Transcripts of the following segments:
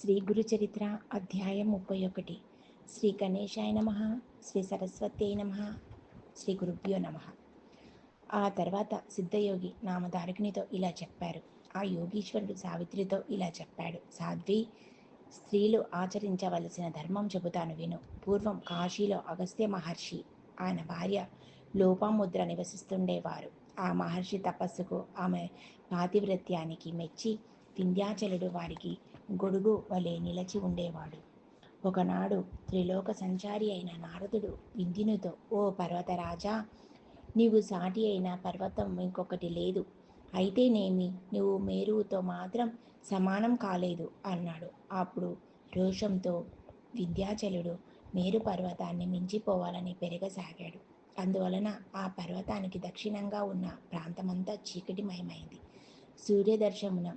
శ్రీ గురుచరిత్ర అధ్యాయం ముప్పై ఒకటి. శ్రీ గణేశాయ నమ శ్రీ సరస్వతి నమ శ్రీ గురుభ్యో నమ. ఆ తర్వాత సిద్ధయోగి నామధారకునితో ఇలా చెప్పారు. ఆ యోగీశ్వరుడు సావిత్రితో ఇలా చెప్పాడు. సాధ్వి స్త్రీలు ఆచరించవలసిన ధర్మం చెబుతాను విను. పూర్వం కాశీలో అగస్త్య మహర్షి ఆయన భార్య లోపాముద్ర నివసిస్తుండేవారు. ఆ మహర్షి తపస్సుకు ఆమె పాతివ్రత్యానికి మెచ్చి వింధ్యాచలుడు వారికి గొడుగు వలె నిలచి ఉండేవాడు. ఒకనాడు త్రిలోక సంచారి అయిన నారదుడు వింధ్యునితో ఓ పర్వతరాజా నీవు సాటి అయిన పర్వతం ఇంకొకటి లేదు. అయితేనేమి నువ్వు మేరువుతో మాత్రం సమానం కాలేదు అన్నాడు. అప్పుడు రోషంతో విద్యాచలుడు మేరు పర్వతాన్ని మించిపోవాలని పెరగసాగాడు. అందువలన ఆ పర్వతానికి దక్షిణంగా ఉన్న ప్రాంతమంతా చీకటిమయమైంది. సూర్యదర్శమున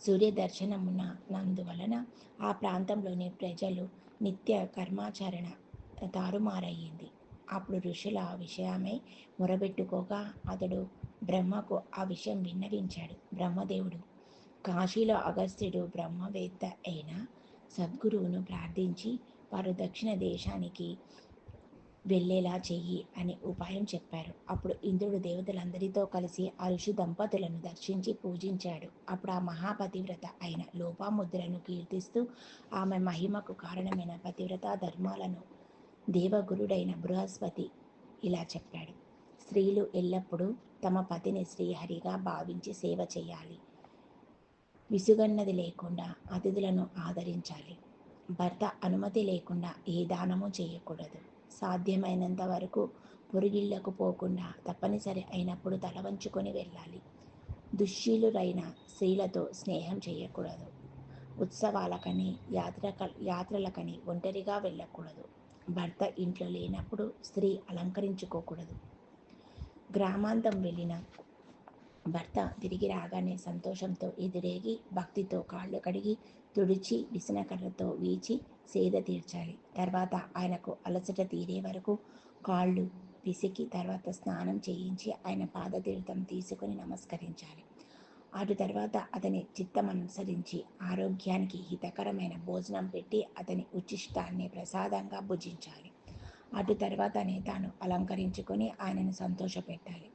సూర్య దర్శనమున నందువలన ఆ ప్రాంతంలోని ప్రజలు నిత్య కర్మాచరణ తారుమారయ్యింది. అప్పుడు ఋషుల ఆ విషయమై మొరబెట్టుకోగా అతడు బ్రహ్మకు ఆ విషయం విన్నవించాడు. బ్రహ్మదేవుడు కాశీలో అగస్త్యుడు బ్రహ్మవేత్త అయిన సద్గురువును ప్రార్థించి వారు దక్షిణ దేశానికి వెళ్ళేలా చెయ్యి అని ఉపాయం చెప్పారు. అప్పుడు ఇంద్రుడు దేవతలందరితో కలిసి ఆ ఋషి దంపతులను దర్శించి పూజించాడు. అప్పుడు ఆ మహాపతివ్రత అయిన లోపాముద్రను కీర్తిస్తూ ఆమె మహిమకు కారణమైన పతివ్రత ధర్మాలను దేవగురుడైన బృహస్పతి ఇలా చెప్పాడు. స్త్రీలు ఎల్లప్పుడూ తమ పతిని శ్రీహరిగా భావించి సేవ చేయాలి. విసుగన్నది లేకుండా అతిథులను ఆదరించాలి. భర్త అనుమతి లేకుండా ఏ దానము చేయకూడదు. సాధ్యమైనంత వరకు పొరుగిళ్ళకు పోకుండా తప్పనిసరి అయినప్పుడు తల వంచుకొని వెళ్ళాలి. దుశ్శీలురైన స్త్రీలతో స్నేహం చేయకూడదు. ఉత్సవాలకని యాత్ర యాత్రలకని ఒంటరిగా వెళ్ళకూడదు. భర్త ఇంట్లో లేనప్పుడు స్త్రీ అలంకరించుకోకూడదు. గ్రామాంతం వెళ్ళిన భర్త తిరిగి రాగానే సంతోషంతో ఎదురేగి భక్తితో కాళ్ళు కడిగి తుడిచి విసనకర్రతో వీచి సేద తీర్చాలి. తర్వాత ఆయనకు అలసట తీరే వరకు కాళ్ళు పిసికి తర్వాత స్నానం చేయించి ఆయన పాదతీర్థం తీసుకొని నమస్కరించాలి. అటు తర్వాత అతని చిత్తం అనుసరించి ఆరోగ్యానికి హితకరమైన భోజనం పెట్టి అతని ఉచిష్టాన్ని ప్రసాదంగా భుజించాలి. అటు తర్వాతనే తాను అలంకరించుకొని ఆయనను సంతోషపెట్టాలి.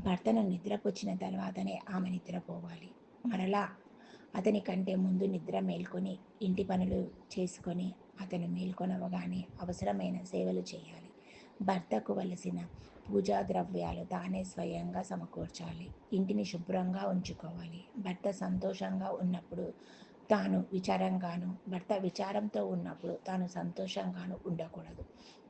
భర్తను నిద్రపుచ్చిన తర్వాతనే ఆమె నిద్రపోవాలి. మరలా అతని కంటే ముందు నిద్ర మేల్కొని ఇంటి పనులు చేసుకొని అతను మేల్కొనవగానే అవసరమైన సేవలు చేయాలి. భర్తకు వలసిన పూజా ద్రవ్యాలు తానే స్వయంగా సమకూర్చాలి. ఇంటిని శుభ్రంగా ఉంచుకోవాలి. భర్త సంతోషంగా ఉన్నప్పుడు తాను విచారంగాను భర్త విచారంతో ఉన్నప్పుడు తాను సంతోషంగాను ఉండకూడదు.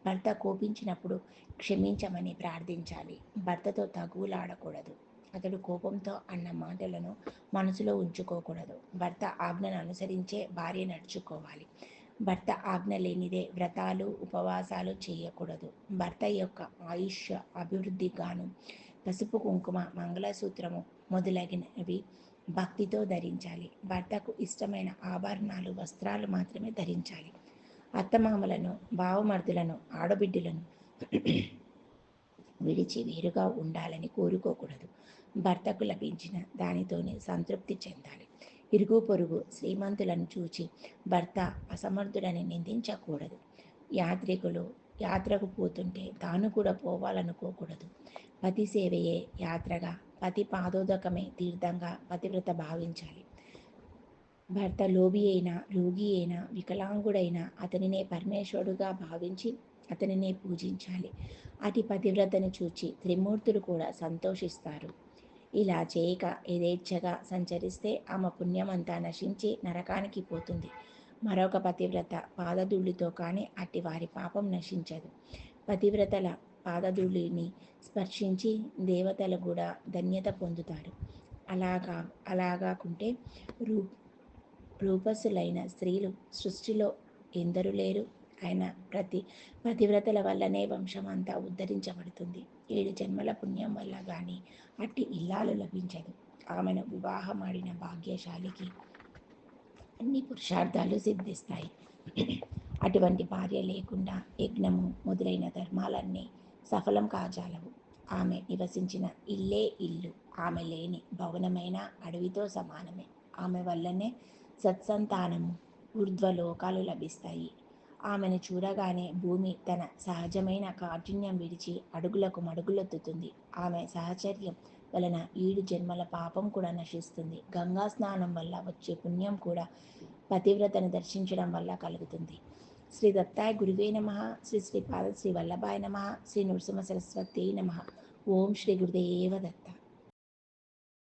భర్త కోపించినప్పుడు క్షమించమని ప్రార్థించాలి. భర్తతో తగువులాడకూడదు. అతడు కోపంతో అన్న మాటలను మనసులో ఉంచుకోకూడదు. భర్త ఆజ్ఞను అనుసరించే భార్య నడుచుకోవాలి. భర్త ఆజ్ఞ లేనిదే వ్రతాలు ఉపవాసాలు చేయకూడదు. భర్త యొక్క ఆయుష్ అభివృద్ధిగాను పసుపు కుంకుమ మంగళసూత్రము మొదలగినవి భక్తితో ధరించాలి. భర్తకు ఇష్టమైన ఆభరణాలు వస్త్రాలు మాత్రమే ధరించాలి. అత్తమామలను భావమర్దులను ఆడబిడ్డలను విడిచి వేరుగా ఉండాలని కోరుకోకూడదు. భర్తకు లభించిన దానితోనే సంతృప్తి చెందాలి. ఇరుగు పొరుగు శ్రీమంతులను చూచి భర్త అసమర్థుడని నిందించకూడదు. యాత్రికులు యాత్రకు పోతుంటే తాను కూడా పోవాలనుకోకూడదు. పతి సేవయే యాత్రగా పతి పాదోదకమే తీర్థంగా పతివ్రత భావించాలి. భర్త లోబి అయినా రోగి అయినా వికలాంగుడైనా అతనినే పరమేశ్వరుడుగా భావించి అతనినే పూజించాలి. అతి పతివ్రతను చూచి త్రిమూర్తులు కూడా సంతోషిస్తారు. ఇలా చేయక యథేచ్ఛగా సంచరిస్తే ఆమె పుణ్యమంతా నశించి నరకానికి పోతుంది. మరొక పతివ్రత పాదధూళితో కానీ అట్టి వారి పాపం నశించదు. పతివ్రతల పాదధూళిని స్పర్శించి దేవతలు కూడా ధన్యత పొందుతారు. అలాగా అలాగాకుంటే రూ రూపసులైన స్త్రీలు సృష్టిలో ఎందరు లేరు. ఆయన ప్రతి పతివ్రతల వల్లనే వంశం అంతా ఉద్ధరించబడుతుంది. ఏడు జన్మల పుణ్యం వల్ల కానీ అట్టి ఇల్లాలు లభించదు. ఆమెను వివాహమాడిన భాగ్యశాలికి అన్ని పురుషార్థాలు సిద్ధిస్తాయి. అటువంటి భార్య లేకుండా యజ్ఞము మొదలైన ధర్మాలన్నీ సఫలం కాజాలవు. ఆమె నివసించిన ఇల్లే ఇల్లు. ఆమె లేని భవనమైన అడవితో సమానమే. ఆమె వల్లనే సత్సంతానము ఊర్ధ్వలోకాలు లభిస్తాయి. ఆమెను చూడగానే భూమి తన సహజమైన కాఠిన్యం విడిచి అడుగులకు మడుగులెత్తుతుంది. ఆమె సహచర్యం వలన ఈడు జన్మల పాపం కూడా నశిస్తుంది. గంగా స్నానం వల్ల వచ్చే పుణ్యం కూడా పతివ్రతను దర్శించడం వల్ల కలుగుతుంది. శ్రీ దత్తాయ గురువే నమ. శ్రీ శ్రీపాద శ్రీ వల్లభాయ నమ. శ్రీ నృసింహ సరస్వతి నమ. ఓం శ్రీ గురుదేవ దత్త.